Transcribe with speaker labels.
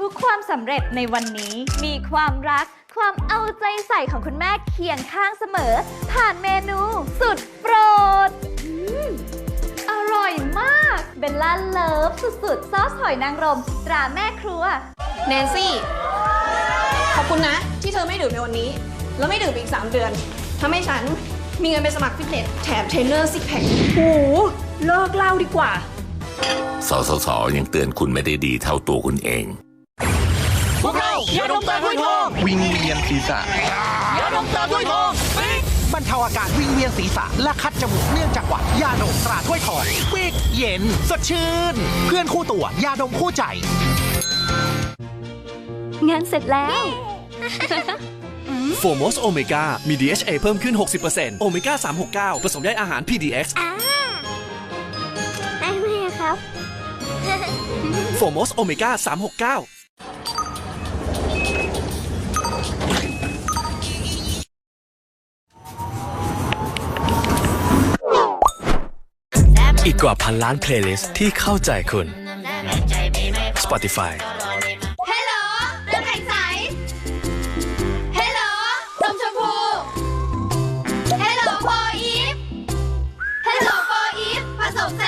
Speaker 1: ทุกความสำเร็จในวันนี้มีความรัก ความเอาใจใส่ของคุณแม่เคียงข้างเสมอ ผ่านเมนูสุดโปรดอืมอร่อยมากเบลล่าเลิฟสุดๆ ซอสหอยนางรม ตราแม่ครัว
Speaker 2: แนนซี่ ขอบคุณนะ ที่เธอไม่ดื่มในวันนี้ แล้วไม่ดื่มอีก 3 เดือนทำให้ฉันมีเงินไปสมัครฟิตเนส แถมเทรนเนอร์ซิกแพค
Speaker 3: โอ้โหเลิกเหล่าดีกว่า
Speaker 4: สสสยังเตือนคุณไม่ได้ดีเท่าตัวคุณเองพวกเรา ยาด
Speaker 5: มตาด้วยทอง วิงเวียนศีรษะ
Speaker 6: ยาดมตาด้วยทองปิ๊กบรรเทาอาการวิงเวียนศีรษะและคัดจมูกเนื่องจากหวัดยาดมตราถ้วยทองวิกเย็น สดชื่น เพื่อนคู่ตัวยาดมคู่ใจ
Speaker 7: งานเสร็จแล้ว
Speaker 8: โฟมอสโอเมก้ามี DHA เพิ่มขึ้น 60%โอเมก้า 369 ผสมได้อาหาร PDX
Speaker 7: ได้ไหมอะครับ
Speaker 8: โฟมอสโอเมก้า 369
Speaker 9: อีกกว่าพันล้านเพลย์ลิสต์ที่เข้าใจคุณ Spotify
Speaker 10: Hello น้ำแข็งใสเฮลโหลสมชมพูเฮลโหโฟอีฟเฮลโหโฟอีฟผสมใส